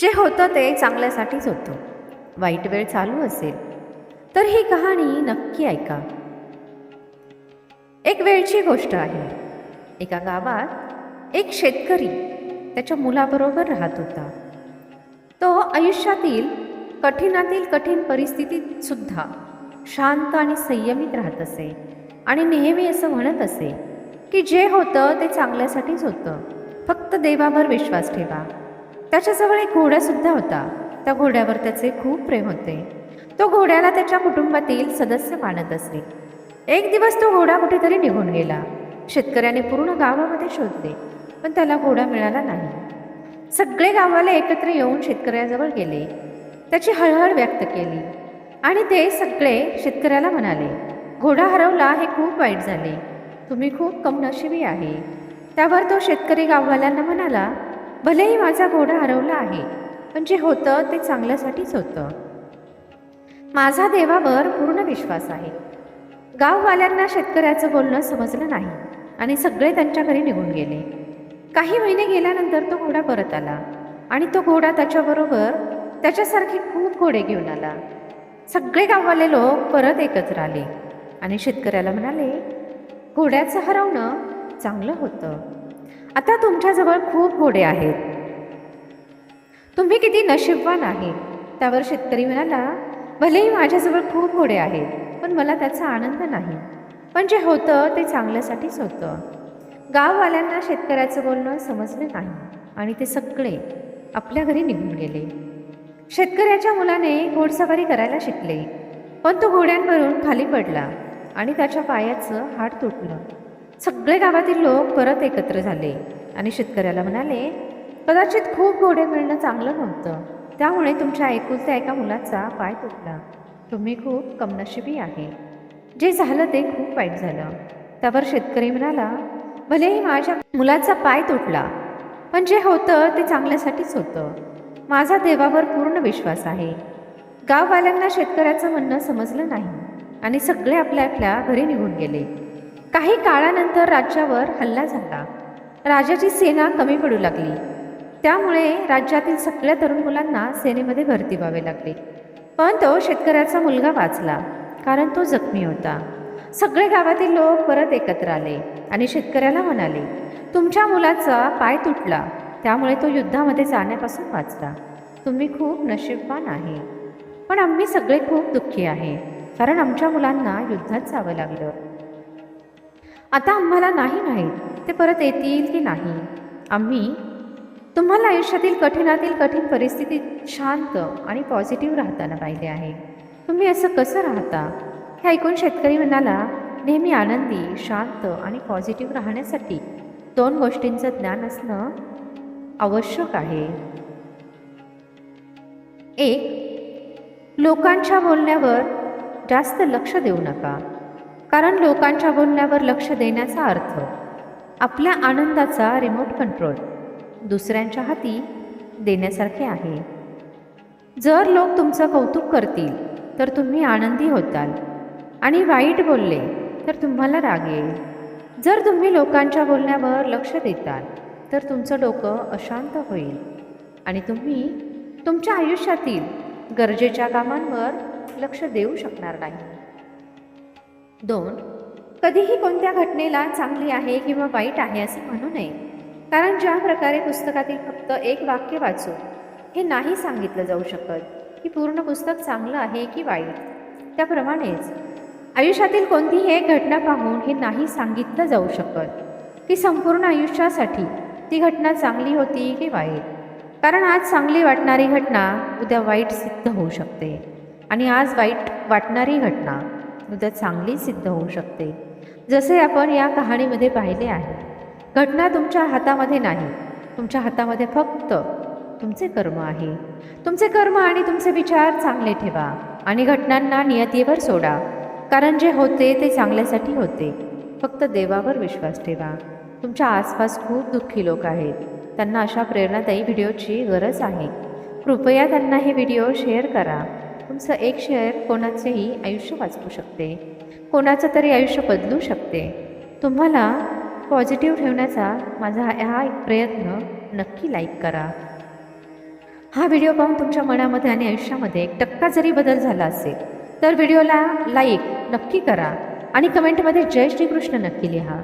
जे होतं ते चांगल्यासाठीच होतं. वाईट वेळ चालू असेल तर ही कहाणी नक्की ऐका. एक वेळची गोष्ट आहे. एका गावात एक शेतकरी त्याच्या मुलाबरोबर राहत होता. तो आयुष्यातील कठीणातील कठीण परिस्थितीत सुद्धा शांत आणि संयमित राहत असे आणि नेहमी असं म्हणत असे की जे होतं ते चांगल्यासाठीच होतं. फक्त देवावर विश्वास ठेवा. त्याच्याजवळ एक घोडासुद्धा होता. त्या घोड्यावर त्याचे खूप प्रेम होते. तो घोड्याला त्याच्या कुटुंबातील सदस्य मानत असे. एक दिवस तो घोडा कुठेतरी निघून गेला. शेतकऱ्याने पूर्ण गावामध्ये शोधले पण त्याला घोडा मिळाला नाही. सगळे गावाला एकत्र येऊन शेतकऱ्याजवळ गेले. त्याची हळहळ व्यक्त केली. आणि ते सगळे शेतकऱ्याला म्हणाले घोडा हरवला हे खूप वाईट झाले. तुम्ही खूप कमनशिबी आहे. त्यावर तो शेतकरी गाववाल्यांना म्हणाला भलेही माझा घोडा हरवला आहे पण जे होतं ते चांगल्यासाठीच होतं. माझा देवावर पूर्ण विश्वास आहे. गाववाल्यांना शेतकऱ्याचं बोलणं समजलं नाही आणि सगळे त्यांच्या घरी निघून गेले. काही महिने गेल्यानंतर तो घोडा परत आला आणि तो घोडा त्याच्याबरोबर त्याच्यासारखे खूप घोडे घेऊन आला. सगळे गाववाले लोक परत एकत्र आले आणि शेतकऱ्याला म्हणाले घोड्याचं हरवणं चांगलं होतं. आता तुमच्याजवळ खूप घोडे आहेत. तुम्ही किती नशीबवान आहे. त्यावर शेतकरी म्हणाला भलेही माझ्याजवळ खूप घोडे आहेत पण मला त्याचा आनंद नाही. पण जे होतं ते चांगल्यासाठीच होतं. गाववाल्यांना शेतकऱ्याचं बोलणं समजलं नाही आणि ते सगळे आपल्या घरी निघून गेले. शेतकऱ्याच्या मुलाने घोडसवारी करायला शिकले. पण तो घोड्यांवरून खाली पडला आणि त्याच्या पायाचं हाड तुटलं. सगळे गावातील लोक परत एकत्र झाले. आणि शेतकऱ्याला म्हणाले कदाचित खूप घोडे मिळणं चांगलं नव्हतं. त्यामुळे तुमच्या एकुलत्या एका मुलाचा पाय तुटला. तुम्ही खूप कमनशिबी आहे. जे झालं ते खूप वाईट झालं. त्यावर शेतकरी म्हणाला भलेही माझ्या मुलाचा पाय तुटला पण जे होतं ते चांगल्यासाठीच होतं. माझा देवावर पूर्ण विश्वास आहे. गाववाल्यांना शेतकऱ्याचं म्हणणं समजलं नाही आणि सगळे आपल्या आपल्या घरी निघून गेले. काही काळानंतर राज्यावर हल्ला झाला. राजाची सेना कमी पडू लागली. त्यामुळे राज्यातील सगळ्या तरुण मुलांना सेनेमध्ये भरती व्हावे लागले. पण तो शेतकऱ्याचा मुलगा वाचला कारण तो जखमी होता. सगळे गावातील लोक परत एकत्र आले आणि शेतकऱ्याला म्हणाले तुमच्या मुलाचा पाय तुटला. त्यामुळे तो युद्धामध्ये जाण्यापासून वाचला. तुम्ही खूप नशीबवान आहे. पण आम्ही सगळे खूप दुःखी आहे कारण आमच्या मुलांना युद्धात जावं लागलं. आता आम्हाला नाही माहीत. ते परत येतील की नाही? आम्ही तुम्हाला आयुष्यातील कठीणातील कठीण परिस्थितीत शांत आणि पॉझिटिव्ह राहताना पाहिले आहे. तुम्ही असं कसं राहता? हे ऐकून शेतकरी म्हणाला नेहमी आनंदी शांत आणि पॉझिटिव्ह राहण्यासाठी दोन गोष्टींचं ज्ञान असणं आवश्यक आहे. एक लोकांच्या बोलण्यावर जास्त लक्ष देऊ नका. कारण लोकांच्या बोलण्यावर लक्ष देण्याचा अर्थ आपल्या आनंदाचा रिमोट कंट्रोल दुसऱ्यांच्या हाती देण्यासारखे आहे. जर लोक तुमचं कौतुक करतील तर तुम्ही आनंदी होताल आणि वाईट बोलले तर तुम्हाला राग येईल. जर तुम्ही लोकांच्या बोलण्यावर लक्ष देताल तर तुमचं डोकं अशांत होईल आणि तुम्ही तुमच्या आयुष्यातील गरजेच्या कामांवर लक्ष देऊ शकणार नाही. दोन कधीही कोणत्या घटनेला चांगली आहे किंवा वाईट आहे असे म्हणू नये. कारण ज्या प्रकारे पुस्तकातील फक्त एक वाक्य वाचू हे नाही सांगितलं जाऊ शकत की पूर्ण पुस्तक चांगलं आहे की वाईट. त्याप्रमाणेच आयुष्यातील कोणतीही एक घटना पाहून हे नाही सांगितलं जाऊ शकत की संपूर्ण आयुष्यासाठी ती घटना चांगली होती की वाईट. कारण आज चांगली वाटणारी घटना उद्या वाईट सिद्ध होऊ शकते. आणि आज वाईट वाटणारी घटना उद्या चांगली सिद्ध होऊ शकते. जसे आपण या कहाणीमध्ये पाहिले आहे घटना तुमच्या हातामध्ये नाही. तुमच्या हातामध्ये फक्त तुमचे कर्म आहे. तुमचे कर्म आणि तुमचे विचार चांगले ठेवा आणि घटनांना नियतीवर सोडा. कारण जे होते ते चांगल्यासाठी होते. फक्त देवावर विश्वास ठेवा. तुमच्या आसपास खूप दुःखी लोक आहेत. त्यांना अशा प्रेरणादायी व्हिडिओची गरज आहे. कृपया त्यांना हे व्हिडिओ शेअर करा. तुमचं एक शेअर कोणाचेही आयुष्य वाचवू शकते. कोणाचं तरी आयुष्य बदलू शकते. तुम्हाला पॉझिटिव्ह ठेवण्याचा माझा हा एक प्रयत्न नक्की लाईक करा. हा व्हिडिओ पाहून तुमच्या मनामध्ये आणि आयुष्यामध्ये एक टक्का जरी बदल झाला असेल तर व्हिडिओला लाईक नक्की करा आणि कमेंटमध्ये जय श्रीकृष्ण नक्की लिहा.